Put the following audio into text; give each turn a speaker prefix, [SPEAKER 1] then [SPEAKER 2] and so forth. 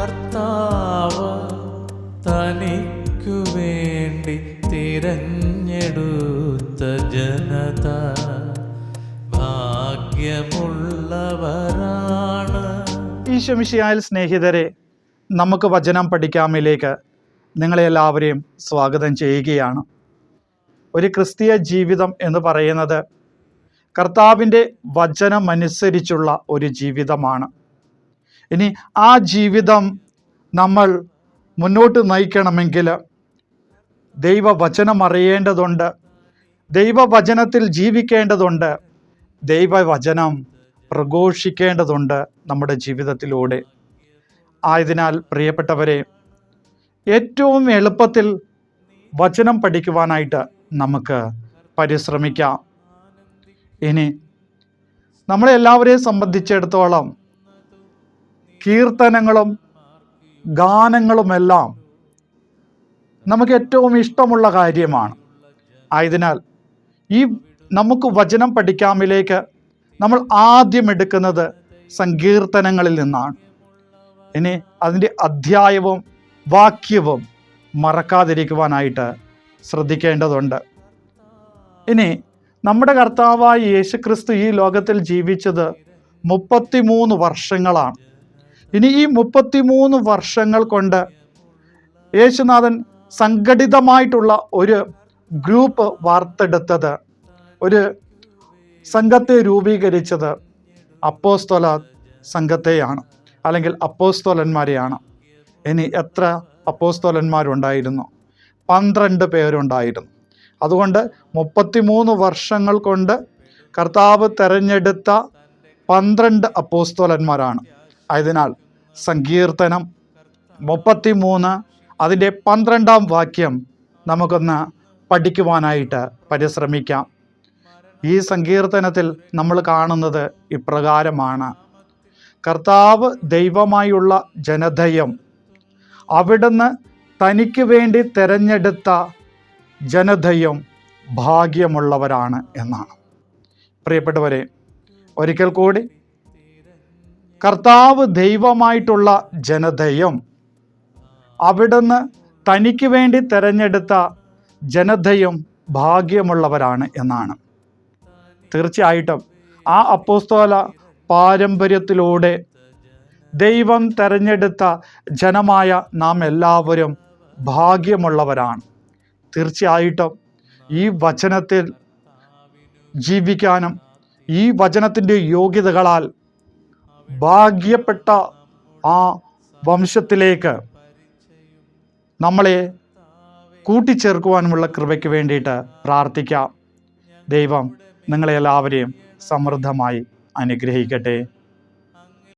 [SPEAKER 1] കർത്താവ് തനിക്കു വേണ്ടി തിരഞ്ഞെടുത്ത ജനത ഭാഗ്യമുള്ളവരാണ്.
[SPEAKER 2] ഈശ്വമിഷിയായ സ്നേഹിതരെ നമുക്ക് വചനം പഠിക്കാമിലേക്ക് നിങ്ങളെല്ലാവരെയും സ്വാഗതം ചെയ്യുകയാണ്. ഒരു ക്രിസ്തീയ ജീവിതം എന്ന് പറയുന്നത് കർത്താവിന്റെ വചനമനുസരിച്ചുള്ള ഒരു ജീവിതമാണ്. ഇനി ആ ജീവിതം നമ്മൾ മുന്നോട്ട് നയിക്കണമെങ്കിൽ ദൈവവചനം അറിയേണ്ടതുണ്ട്. ദൈവവചനത്തിൽ ജീവിക്കേണ്ടതുണ്ട്. ദൈവവചനം പ്രഘോഷിക്കേണ്ടതുണ്ട് നമ്മുടെ ജീവിതത്തിലൂടെ. ആയതിനാൽ പ്രിയപ്പെട്ടവരെ ഏറ്റവും എളുപ്പത്തിൽ വചനം പഠിക്കുവാനായിട്ട് നമുക്ക് പരിശ്രമിക്കാം. ഇനി നമ്മളെല്ലാവരെയും സംബന്ധിച്ചിടത്തോളം കീർത്തനങ്ങളും ഗാനങ്ങളുമെല്ലാം നമുക്ക് ഏറ്റവും ഇഷ്ടമുള്ള കാര്യമാണ്. ആയതിനാൽ ഈ നമുക്ക് വചനം പഠിക്കാമിലേക്ക് നമ്മൾ ആദ്യം എടുക്കുന്നത് സങ്കീർത്തനങ്ങളിൽ നിന്നാണ്. ഇനി അതിന്റെ അധ്യായവും വാക്യവും മറക്കാതിരിക്കുവാനായിട്ട് ശ്രദ്ധിക്കേണ്ടതുണ്ട്. ഇനി നമ്മുടെ കർത്താവായ യേശുക്രിസ്തു ഈ ലോകത്തിൽ ജീവിച്ചത് മുപ്പത്തിമൂന്ന് വർഷങ്ങളാണ്. ഇനി ഈ മുപ്പത്തിമൂന്ന് വർഷങ്ങൾ കൊണ്ട് യേശുനാഥൻ സംഘടിതമായിട്ടുള്ള ഒരു ഗ്രൂപ്പ് വാർത്തെടുത്തത് ഒരു സംഘത്തെ രൂപീകരിച്ചത് അപ്പോസ്തോല സംഘത്തെയാണ് അല്ലെങ്കിൽ അപ്പോസ്തോലന്മാരെയാണ്. ഇനി എത്ര അപ്പോസ്തോലന്മാരുണ്ടായിരുന്നു? പന്ത്രണ്ട് പേരുണ്ടായിരുന്നു. അതുകൊണ്ട് മുപ്പത്തിമൂന്ന് വർഷങ്ങൾ കൊണ്ട് കർത്താവ് തെരഞ്ഞെടുത്ത പന്ത്രണ്ട് അപ്പോസ്തോലന്മാരാണ്. ആയതിനാൽ സങ്കീർത്തനം മുപ്പത്തി മൂന്ന് അതിന്റെ പന്ത്രണ്ടാം വാക്യം നമുക്കൊന്ന് പഠിക്കുവാനായിട്ട് പരിശ്രമിക്കാം. ഈ സങ്കീർത്തനത്തിൽ നമ്മൾ കാണുന്നത് ഇപ്രകാരമാണ്. കർത്താവ് ദൈവമായുള്ള ജനതയും അവിടുന്ന് തനിക്ക് വേണ്ടി തിരഞ്ഞെടുത്ത ജനതയും ഭാഗ്യമുള്ളവരാണ് എന്നാണ്. പ്രിയപ്പെട്ടവരെ ഒരിക്കൽ കൂടി കർത്താവ് ദൈവമായിട്ടുള്ള ജനതയും അവിടുന്ന് തനിക്ക് വേണ്ടി തിരഞ്ഞെടുത്ത ജനതയും ഭാഗ്യമുള്ളവരാണ് എന്നാണ്. തീർച്ചയായിട്ടും ആ അപ്പോസ്തോല പാരമ്പര്യത്തിലൂടെ ദൈവം തെരഞ്ഞെടുത്ത ജനമായ നാം എല്ലാവരും ഭാഗ്യമുള്ളവരാണ്. തീർച്ചയായിട്ടും ഈ വചനത്തിൽ ജീവിക്കാനും ഈ വചനത്തിന്റെ യോഗ്യതകളാൽ ഭാഗ്യപ്പെട്ട ആ വംശത്തിലേക്ക് നമ്മളെ കൂട്ടിച്ചേർക്കുവാനുമുള്ള കൃപയ്ക്ക് വേണ്ടിയിട്ട് പ്രാർത്ഥിക്കാം. ദൈവം നിങ്ങളെല്ലാവരെയും സമൃദ്ധമായി അനുഗ്രഹിക്കട്ടെ.